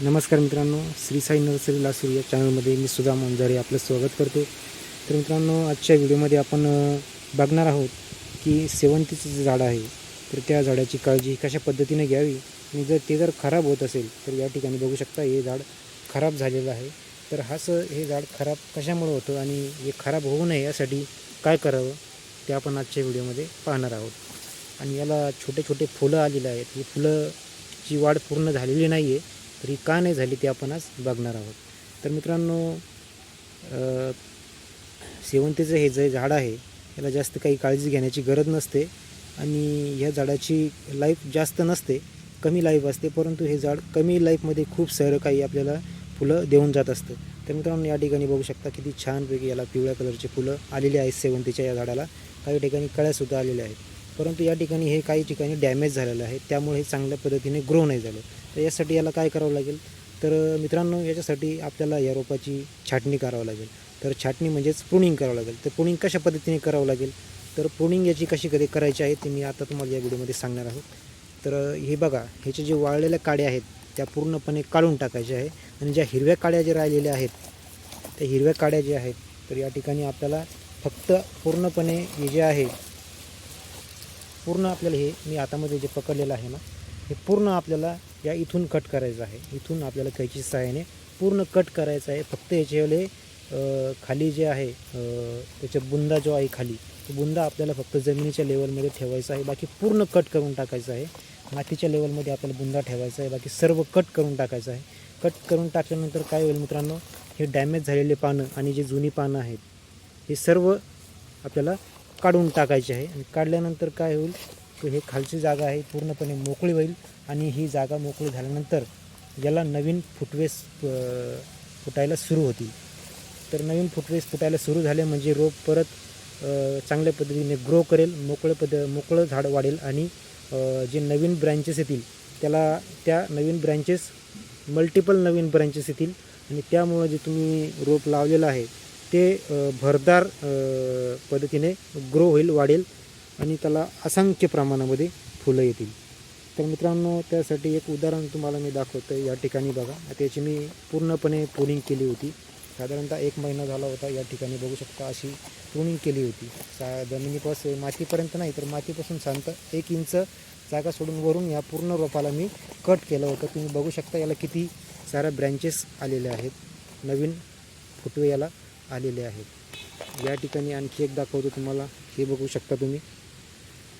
नमस्कार मित्रांनो श्री साई नर्सरी लासूर या चॅनलमध्ये मी सुधा मंजारे आपलं स्वागत करतो. तर मित्रांनो आजच्या व्हिडिओमध्ये आपण बघणार आहोत की सेवंतीचं जे झाड आहे तर त्या झाडाची काळजी कशा पद्धतीने घ्यावी? आणि जर ते जर खराब होत असेल तर या ठिकाणी बघू शकता हे झाड खराब झालेलं आहे. तर हाच हे झाड खराब कशामुळे होतं आणि हे खराब होऊ नये यासाठी काय करावं ते आपण आजच्या व्हिडिओमध्ये पाहणार आहोत. आणि याला छोटे छोटे फुलं आलेले आहेत. ही फुलंची वाढ पूर्ण झालेली नाही आहे तर ही का नाही झाली ते आपण आज बघणार आहोत. तर मित्रांनो शेवंतीचं हे जे झाड आहे याला जास्त काही काळजी घेण्याची गरज नसते आणि ह्या झाडाची लाईफ जास्त नसते कमी लाईफ असते परंतु हे झाड कमी लाईफमध्ये खूप सारं काही आपल्याला फुलं देऊन जात असतं. तर मित्रांनो या ठिकाणी बघू शकता किती छानपैकी याला पिवळ्या कलरची फुलं आलेली आहेत शेवंतीच्या या झाडाला. काही ठिकाणी कळ्यासुद्धा आलेल्या आहेत. परंतु या ठिकाणी हे काही ठिकाणी डॅमेज झालेलं आहे. त्यामुळे हे चांगल्या पद्धतीने ग्रो नाही झालं. तर यासाठी याला काय करावं लागेल? तर मित्रांनो याच्यासाठी आपल्याला या रोपाची छाटणी करावं लागेल. तर छाटणी म्हणजेच प्रुनिंग करावं लागेल. तर प्रुनिंग कशा पद्धतीने करावं लागेल? तर प्रुनिंग याची कशी कधी करायची आहे ते मी आता तुम्हाला या व्हिडिओमध्ये सांगणार आहोत. तर हे बघा ह्याचे जे वाळलेल्या काड्या आहेत त्या पूर्णपणे काढून टाकायच्या आहे. आणि ज्या हिरव्या काड्या ज्या राहिलेल्या आहेत त्या हिरव्या काड्या ज्या आहेत तर या ठिकाणी आपल्याला फक्त पूर्णपणे हे जे आहे पूर्ण आपल्याला हे मी हातामध्ये जे पकडलेलं आहे ना हे पूर्ण आपल्याला या इथून कट करायचं आहे. इथून आपल्याला कैची सहाय्याने पूर्ण कट करायचं आहे. फक्त याच्यावाले खाली जे आहे त्याच्या बुंदा जो आहे खाली तो बुंदा आपल्याला फक्त जमिनीच्या लेवलमध्ये ठेवायचा आहे. बाकी पूर्ण कट करून टाकायचं आहे. मातीच्या लेवलमध्ये आपल्याला बुंदा ठेवायचा आहे. बाकी सर्व कट करून टाकायचं आहे. कट करून टाकल्यानंतर काय होईल मित्रांनो हे डॅमेज झालेले पानं आणि जे जुनी पानं आहेत हे सर्व आपल्याला काढून टाकायचे आहे. आणि काढल्यानंतर काय होईल? तर हे खालची जागा आहे पूर्णपणे मोकळी होईल. आणि ही जागा मोकळी झाल्यानंतर याला नवीन फुटवेस फुटायला सुरू होतील. तर नवीन फुटवेस फुटायला सुरू झाले म्हणजे रोप परत चांगल्या पद्धतीने ग्रो करेल मोकळं पद मोकळं झाड वाढेल आणि जे नवीन ब्रँचेस येतील त्याला त्या नवीन ब्रँचेस मल्टिपल नवीन ब्रँचेस येतील. आणि त्यामुळं जे तुम्ही रोप लावलेलं आहे ते भरदार पद्धतीने ग्रो होईल वाढेल आणि त्याला असंख्य प्रमाणामध्ये फुलं येतील. तर मित्रांनो त्यासाठी एक उदाहरण तुम्हाला मी दाखवतो या ठिकाणी बघा. त्याची मी पूर्णपणे प्रुनिंग केली होती. साधारणतः एक महिना झाला होता या ठिकाणी. बघू शकता अशी प्रुनिंग केली होती. सा जमिनीपासून मातीपर्यंत नाही तर मातीपासून शांत एक इंच जागा सोडून वरून या पूर्ण रोपाला मी कट केलं होतं. तुम्ही बघू शकता याला किती साऱ्या ब्रँचेस आलेल्या आहेत. नवीन फुटवे याला आलेले आहेत. या ठिकाणी आणखी एक दाखवतो तुम्हाला. हे बघू शकता तुम्ही.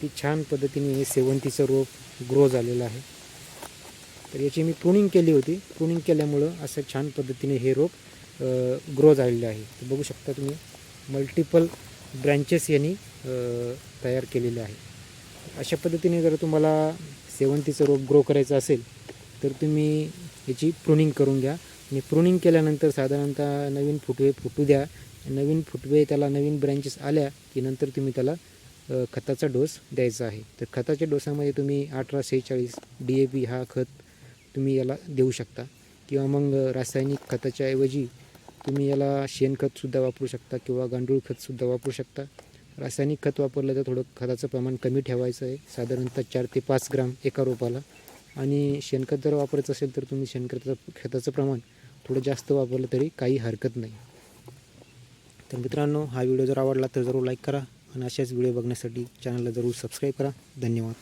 की छान पद्धतीने हे सेवंतीचं रोप ग्रो झालेलं आहे. तर याची मी प्रुनिंग केली होती. प्रुनिंग केल्यामुळं असं छान पद्धतीने हे रोप ग्रो झालेले आहे. तर बघू शकता तुम्ही मल्टिपल ब्रँचेस यांनी तयार केलेले आहे. अशा पद्धतीने जर तुम्हाला सेवंतीचं रोप ग्रो करायचं असेल तर तुम्ही याची प्रुनिंग करून घ्या. आणि प्रुनिंग केल्यानंतर साधारणतः नवीन फुटवे फुटू द्या. नवीन फुटवे त्याला नवीन ब्रँचेस आल्या की नंतर तुम्ही त्याला खताचा डोस द्यायचा आहे. तर खताच्या डोसामध्ये तुम्ही अठरा सेहेचाळीस डी ए पी हा खत तुम्ही याला देऊ शकता. किंवा मग रासायनिक खताच्या ऐवजी तुम्ही याला शेणखतसुद्धा वापरू शकता किंवा गांडूळ खतसुद्धा वापरू शकता. रासायनिक खत वापरलं तर थोडं खताचं प्रमाण कमी ठेवायचं आहे. साधारणतः चार ते पाच ग्राम एका रोपाला. आणि शेणखत जर वापरायचं असेल तर तुम्ही शेणखताचं खताचं प्रमाण थोडं जास्त वापरलं तरी काही हरकत नाही. तर मित्रांनो हा व्हिडिओ जर आवडला तर जरूर लाईक करा आणि अशाच व्हिडिओ बघण्यासाठी चॅनलला जरूर सबस्क्राईब करा. धन्यवाद.